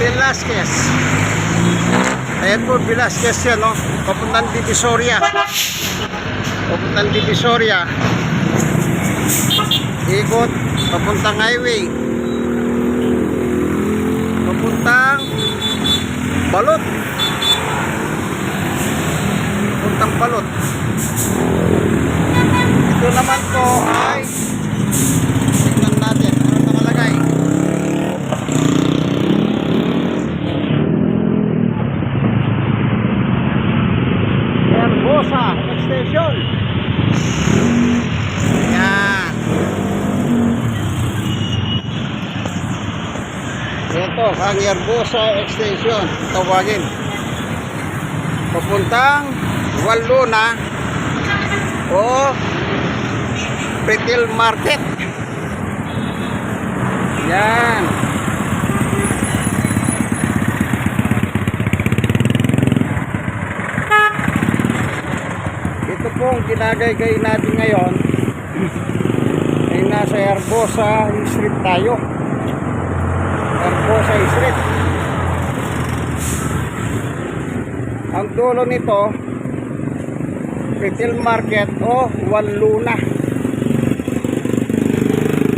Velasquez. Ayan po, Velasquez yan, no? Papuntang Divisoria. Papuntang Divisoria. Ikot, papuntang highway. Papuntang Balot. Papuntang Balot. Ito naman po ay tingnan natin ano nakalagay. Herbosa Extension. Yan. Ito, ang Herbosa Extension. Tawagin. Papuntang Waluna o Retail Market. Yan. Ito po ang ginagaygay natin ngayon ay nasa Herbosa Street tayo. Herbosa Street. Ang dulo nito retail market o Waluna.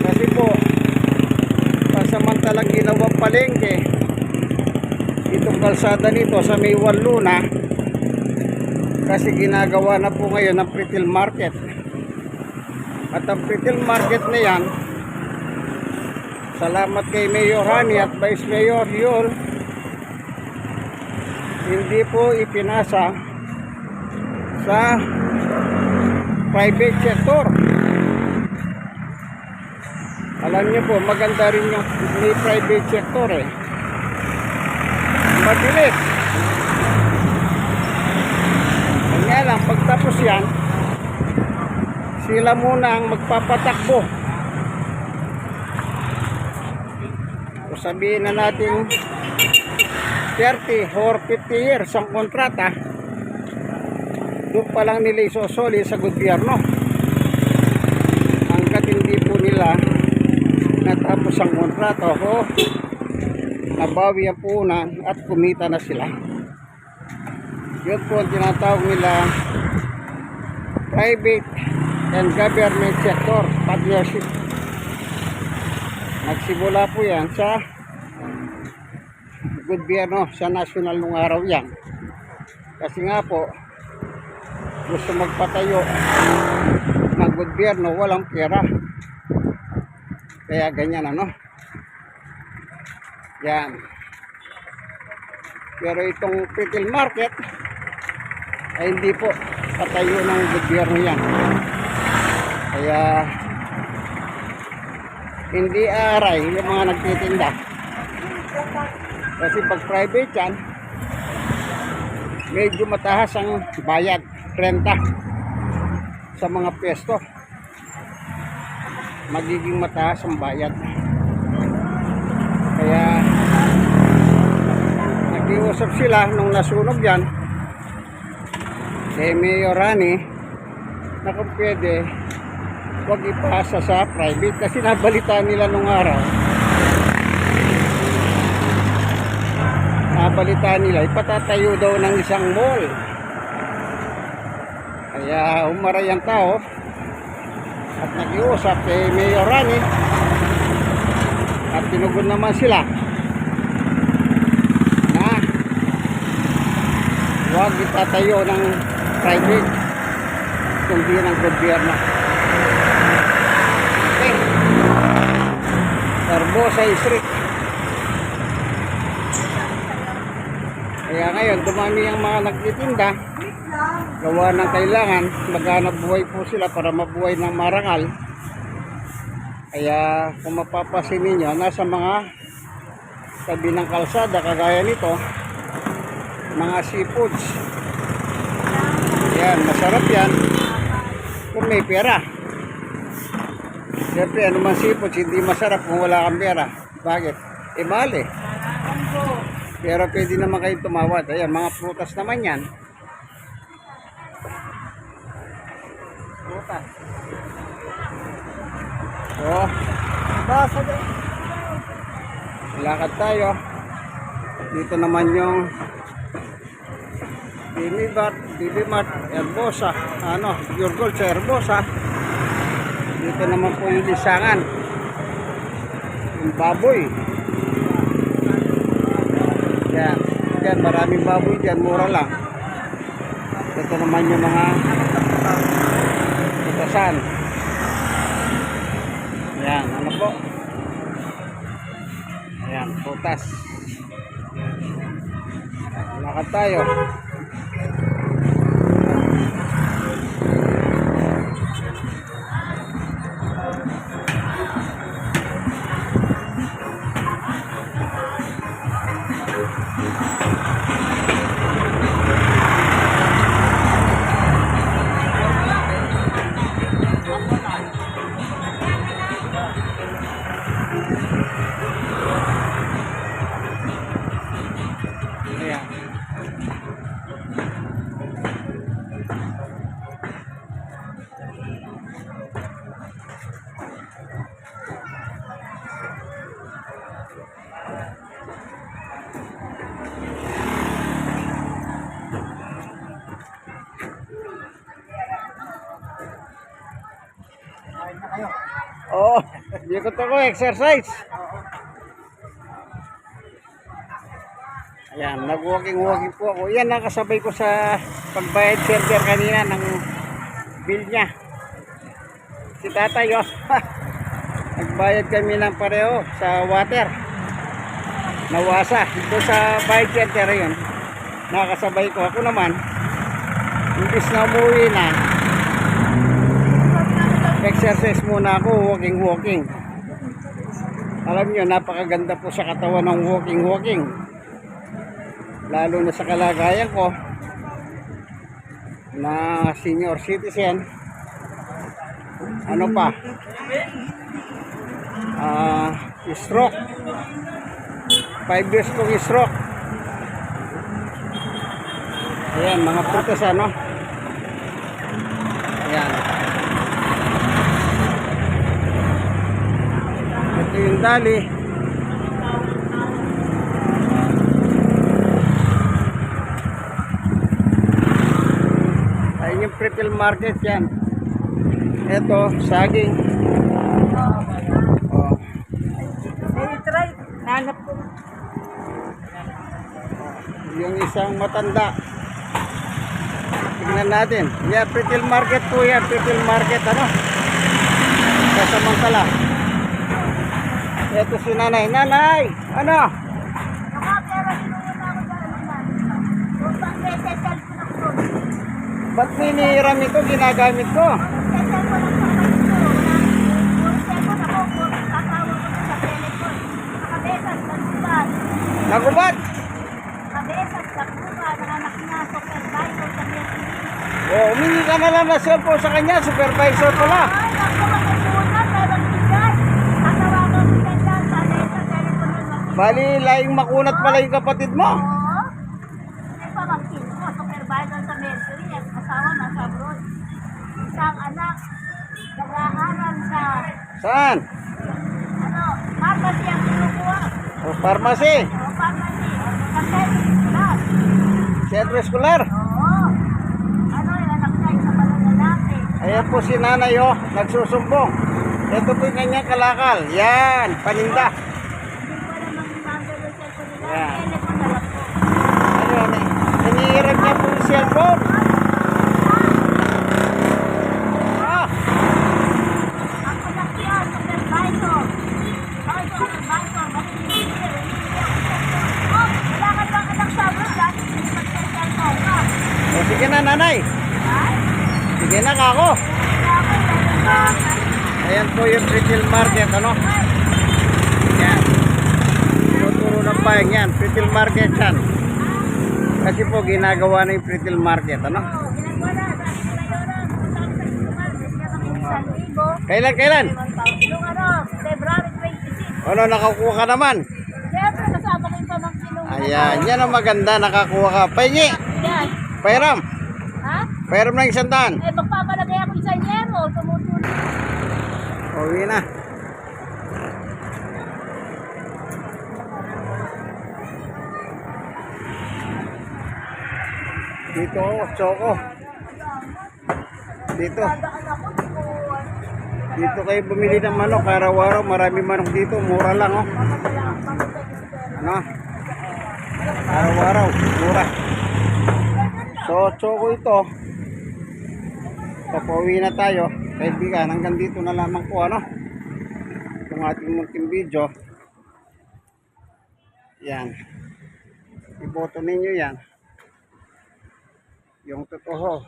Kasi po pasamantalang ginawang palengke itong kalsada nito sa may Waluna kasi ginagawa na po ngayon ng retail market at ang retail market na yan salamat kay Mayor Hani at Vice Mayor Yul. Hindi po ipinasa sa private sector. Alam niyo po maganda rin yung may private sector eh. Mabilis. Kanya lang, pagtapos yan, sila muna ang magpapatakbo. Sabihin na natin 30 or 50 years ang kontrata, doon pa lang nila isosoli sa gobyerno. Hanggat hindi po nila natapos ang kontrata o nabawi ang punan at kumita na sila. Yun po ang tinatawag nila private and government sector partnership nagsimula po yan sa gobyerno sa national nung araw yan. Kasi nga po gusto magpatayo ng gobyerno walang pera. Kaya ganyan ano? Yan. Pero itong retail market ay hindi po patayo ng gobyerno yan. Kaya hindi aray yung mga nagtitinda. Kasi pag private yan, medyo mataas ang bayad, renta sa mga pwesto. Magiging mataas ang bayad. Kaya nag-iusap sila nung nasunog yan kay Mayor Rani na kung pwede huwag ipasa sa private kasi nabalita nila nung araw. Nabalita nila ipatatayo daw ng isang mall. Kaya umaray ang tao at nakiusap kay Mayor Rani at tinugon naman sila na huwag itatayo ng private kundi ng gobyerno Barbosa Street kaya ngayon dumami ang mga nagtitinda. Gawa ng kailangan maghanap buhay po sila para mabuhay ng marangal. Kaya kung mapapasin ninyo nasa mga tabi ng kalsada kagaya nito mga seafoods. Yan masarap yan. Kung may pera siyempre ano man seafoods hindi masarap kung wala kang pera. Bakit? eh eh pero pwede naman kayo tumawad ayan mga prutas naman yan. Prutas. Oh. Basa lakad tayo. Dito naman yung Bimibat, Bimimart, Herbosa, ano, Pure Gold sa Herbosa. Dito naman po yung lisangan. Yung baboy. Yan. Yan, maraming baboy dyan, mura lang. Ito naman yung mga putasan. Yan, ano po? Ayan, putas. Lakad tayo. Oo, ikot ako, exercise. Ayan, nag-walking-walking po ako. Yan, nakasabay ko sa pagbayad server kanina ng bill niya. Si tatay, oh. Nagbayad kami ng pareho sa water. Nawasa. Ito sa bayad center yun. Nakasabay ko. Ako naman, imbis na umuwi na, exercise muna ako, walking-walking. Alam nyo, napakaganda po sa katawan ng walking-walking lalo na sa kalagayan ko na senior citizen. Ano pa? Ah stroke. 5 years kong stroke. Ayan mga prutas ano? Ayan. Ito yung dali Pretil Market yan. Ito, saging. Oh. Hanap ko. yung isang matanda. Tingnan natin. Yeah, Pretil Market po yan. Pretil Market, ano? Sa Samantala. Ito si nanay. Nanay! Ano? Nakapera sinuwan ako sa ano man. Kung pang resesal ko na ko. Ba't ninihiram ito? Ginagamit ko. Resesal ko lang sa kanito. Wala. Puro cellphone ako. Puro tatawa ko sa telepon. Nakabesas, nagsubat. Nagubad! Nakabesas, nagsubat. Nakanak na supervisor sa PSP. Oh, humingi ka na lang na cellphone sa kanya. Supervisor ko mag- Bali, laing makunat pala yung kapatid mo. Oo. May pamangkin ko, supervisor sa Mercury at asawa nasa abroad. Isang anak, nag-aaral sa, Saan? ano, pharmacy ang kinukuha. O, pharmacy. O, pharmacy. Sa Mercury, Sentro escolar. Oo. Ano, yung anak niya, isa pa ng lalaki. Ayan po si nanay oh, nagsusumbong. Ito po yung kanyang kalakal. Yan, paninda. Hindi ko alam ang number yung cellphone nila. Yeah. Telepon na lang po. Ano yan eh. Hinihiram niya po yung cellphone. Ah, Ang anak niya, supervisor. Bakit yung supervisor? Bakit hindi niya? Oh, wala ka bang anak sa abroad? Dahil hindi mag-cellphone ka. o sige na nanay. Ay, Sige na kako. wala ko, meron ba? Ayan po yung retail market, ano? Yan. Tinuturo ng bayang yan. Retail market yan. Kasi po ginagawa na yung retail market, ano? Na. Na sa. Kailan, kailan? Yung ano, February 26. Ano, nakakuha ka naman? Siyempre, kasama ko yung pamangkin nung Ayan, yan ang maganda, nakakuha ka. Pahingi, Yan. pairam. Ha? Pairam ng isang daan. Eh, magpapalagay ako isang yero. Tumutulong. Pauwi na. Dito, Choco. Dito. Dito kayo bumili ng manok. Araw-araw marami manok dito. Mura lang, oh. Ano? Araw-araw. Mura. So, Choco ito. Papauwi na tayo. Kaibigan, hanggang dito na lamang po, ano? Itong ating munting video. Yan. Iboto ninyo yan. Yung totoo.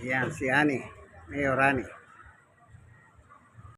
Yan, si Ani. Mayor Ani.